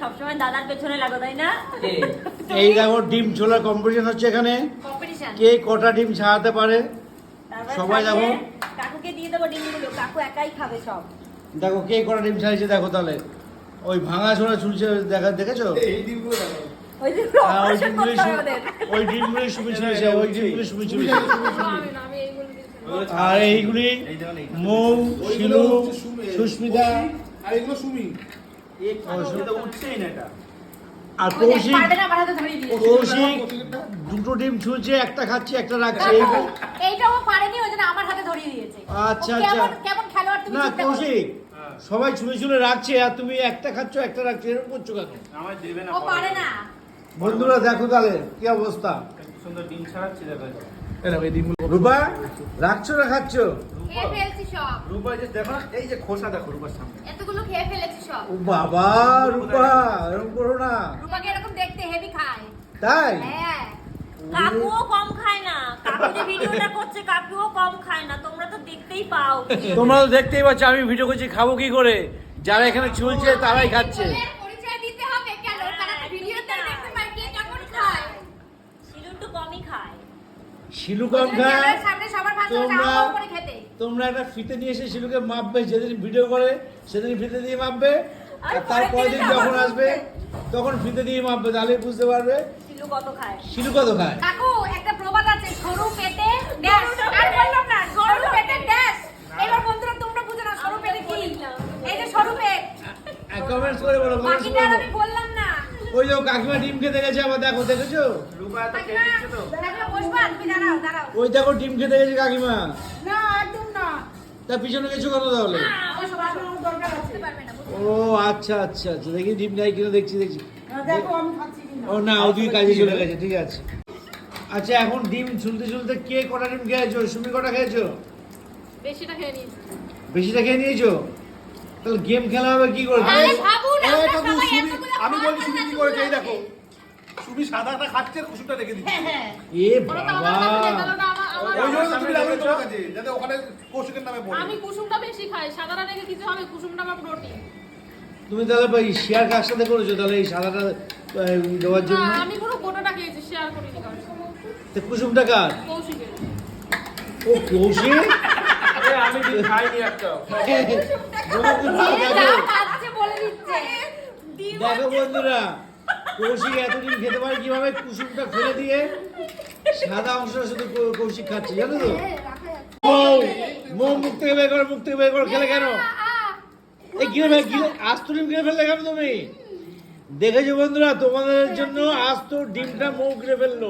সবসময় দাদার পেছনে লাগো তাই না? এই দেখো ডিম ছোলার কম্পিটিশন হচ্ছে এখানে। কে কটা ডিম ছাড়াতে পারে? সবাই দেখো। কাকুকে দিয়ে দেবো ডিমগুলো। কাকু একাই খাবে সব। দেখো কে কটা ডিম ছাড়িয়েছে দেখো তাহলে। ওই ভাঙা ছোলা চুলছে দেখা দেখেছ? এই ডিমগুলো দেখো। ওই যে ওই অপারেশন ডিমগুলি ওই ডিমগুলি সুমি ছুঁয়েছে ওই ডিমগুলি সুমি দিচ্ছি। আর এইগুলি মৌ শিলু সুস্মিতা। আর এগুলো সুমি। আর কৌশিক কৌশিক দুটো ডিম একটা খাচ্ছে একটা রাখছে। এই কাকু, এইটা ও পারেনি ওই জন্য আমার হাতে ধরিয়ে দিয়েছে। আচ্ছা, আচ্ছা। কেমন খেলোয়াড় তুমি না কৌশিক সবাই ছুলে ছুলে রাখছে আর তুমি একটা খাচ্ছ একটা রাখছো এরকম করছ কেন? আমার দেবে না ও পারে। না। বন্ধুরা দেখো তাহলে কি অবস্থা? সুন্দর ডিম ছাড়াচ্ছি দেখো রূপা রাখছো না খাচ্ছ? খেয়ে ফেলছি সব। রূপা যে দেখো এই যে খোসা দেখো রূপার সামনে। এতগুলো খেয়ে সব ও বাবা রূপা এরকম করো না। রূপাকে এরকম দেখতে হেভি খায়। তাই? হ্যাঁ। কাকুও কম খায় না। কাকু যে ভিডিওটা করছে কাকুও কম খায় না। তোমরা তো দেখতেই পাও। তোমরা তো দেখতেই পাচ্ছ আমি ভিডিও করছি খাব কি করে? যারা এখানে চলছে তারাই খাচ্ছে। বলে পরিচয় দিতে হবে কেন? তারা ভিডিওতে দেখতে পায় কে কেমন খায়। শিলু একটু কমই খায়। শিলু কম খায়। সামনে সবার ভাষা তোমরা তোমরা একটা ফিতে নিয়ে এসে শিলুকে মাপবে যেদিন ভিডিও করে সেদিন ফিতে দিয়ে মাপবে। আর আর তার পরের পরের দিন যখন আসবে তখন ফিতে দিয়ে মাপবে তাহলে বুঝতে পারবে। শিলু কত খায়? শিলু কত খায়? কাকু একটা প্রবাদ আছে সরু পেটে ড্যাশ। আর বললাম না সরু পেটে ড্যাশ। এবার বন্ধুরা তোমরা বুঝো না সরু পেটে কি? এই যে সরু পেট। কমেন্টস করে বলো বাকিটা আমি ওই যে কাকিমা ডিম খেতে গেছে আবার দেখো দেখেছ? তো ওই দেখো ডিম খেতে গেছে কাকিমা। না একদম না। তার পিছনে গেছো কত তাহলে? বসো বসো দরকার আছে। পারবে না বসো। ও আচ্ছা আচ্ছা আচ্ছা। দেখি ডিম নাই কিনা দেখছি দেখছি। দেখো আমি ও না ওদিকে কাজে চলে গেছে ঠিক আছে। আচ্ছা এখন ডিম শুনতে শুনতে কে কটা ডিম খেয়েছো? সুমি কটা খেয়েছো? বেশিটা খেয়ে নিয়েছি। বেশিটা খেয়ে নিয়েছো? তাহলে গেম খেলা হবে কি করে? আমি খাবার বলি সুমি কি। করেছে এই দেখো। সুমি সাদাটা খাচ্ছে কুসুমটা রেখে দিচ্ছে। এ বাবা। ওই জন্য তুমি রাখলে তোমার কাছে যাতে ওখানে কৌশিকের নামে পড়ে। আমি কুসুমটা বেশি খাই সাদাটা রেখে কিছু হবে কুসুমটা আমার প্রোটিন তুমি তাহলে ভাই শেয়ার কার সাথে করেছ? তাহলে এই সাদাটা দেওয়ার জন্য? আমি পুরো গোটাটা খেয়েছি শেয়ার করিনি কারোর তো কুসুমটা কার? কৌশিকের। ও কৌশিক? আমি খাইনি যা দেখো বন্ধুরা কৌশিক এতদিন খেতে পারে কীভাবে? কুসুমটা ফেলে দিয়ে সাদা অংশটা শুধু কৌশিক খাচ্ছে জানো তো? মৌ মৌ মুখ থেকে বের করো মুখ থেকে বের করো খেলে কেন? এই গিলে ফেলে ডিম গিলে ফেললে কেন তুমি? দেখেছ বন্ধুরা তোমাদের জন্য আজ তো ডিমটা মৌ গিলে ফেলল।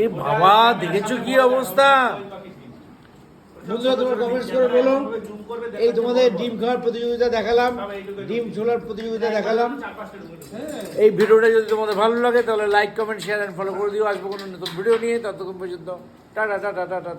এ বাবা দেখেছ কি অবস্থা? বন্ধুরা, তোমরা কমেন্টস করে বলো। এই তোমাদের ডিম খাওয়ার প্রতিযোগিতা দেখালাম। ডিম ছোলার প্রতিযোগিতা দেখালাম। এই ভিডিওটা যদি তোমাদের ভালো লাগে, তাহলে like comment share and follow করে দিও। আসব কোনো নতুন ভিডিও নিয়ে। ততক্ষণ পর্যন্ত টাটা টাটা টাটা।